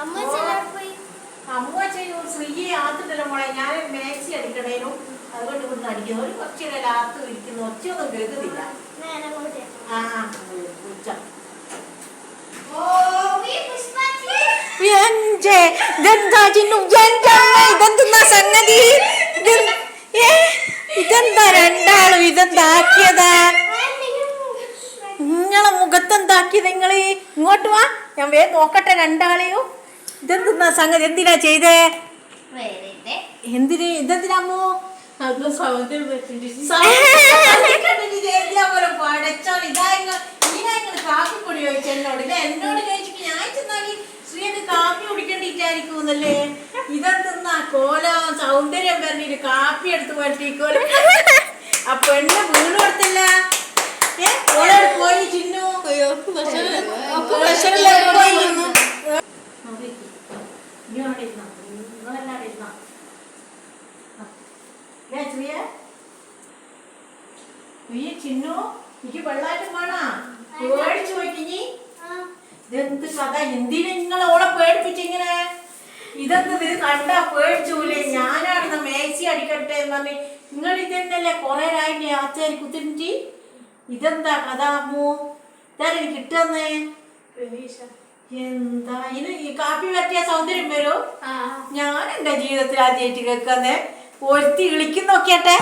അമ്മ പോയി. അമ്മ ചെയ്യും മോളെ. ഞാൻ മാക്സി അടിക്കണേനും അതുകൊണ്ട് കൊണ്ട് അടിക്കുന്നു ഒരു നേരം ആത്ത് ഇരിക്കുന്നു. ഒച്ചയൊന്നും കേൾക്കുന്നില്ല. ആ ഉച്ച. എന്റെ ഇതെന്താ ചിന്നു എന്റെ അമ്മ ഇതെന്തുന്നാ സംഗതി? ഏ? ഇതെന്താ രണ്ടാളും ഇതെന്താക്കിയതാ? നിങ്ങളെ മുഖത്തെന്താക്കിയത് നിങ്ങൾ? ഇങ്ങോട്ട് വാ. ഞാൻ വേ നോക്കട്ടെ രണ്ടാളെയോ. ഇതെന്തുന്ന സംഗതി? എന്തിനാ ചെയ്തേ? എന്തിന്? ഇതെന്തിനാമോ ഇതെന്തെന്നാ കോലം സൗന്ദര്യം പറഞ്ഞിട്ട് കാപ്പി എടുത്ത് പറ്റിക്കോലെ ആ പെണ്ണ് വീണ് കൊടുത്തില്ല. ഏ? ഓളോട് പോയി ചിന്നു. ഇനി അവിടെ ഇരുന്നോ നിങ്ങളെല്ലാവരും ചെറിയ നീ ചിന്നു എനിക്ക് വെള്ളാറ്റം വേണാ. പേടിച്ചു പോയിക്കിഞ്ഞി ഇതെന്ത് കഥ? എന്തിനാ നിങ്ങൾ ഓളെ പേടിപ്പിച്ചിങ്ങനെ ഇതെന്ത് ഇത് കണ്ടാ പേടിച്ചൂലേ ഞാനാണെന്ന് മേശി അടിക്കട്ടെ എന്ന് പറഞ്ഞ് നിങ്ങൾ ഇതെന്നല്ലേ കൊറേ ആയില്ലേ ആച്ചാരി കുത്തിരിഞ്ഞി ഇതെന്താ കഥ അമ്മു? ഇതാരെനിക്ക് കിട്ടുന്നേ എന്താ ഇത് ഈ കാപ്പി പറ്റിയ സൗന്ദര്യം വരൂ. ഞാൻ എന്റെ ജീവിതത്തിൽ ആദ്യമായിട്ട് കേൾക്കുന്നേ. ഒരുത്തി വിളിക്കുന്നൊക്കെ നോക്കിയട്ടെ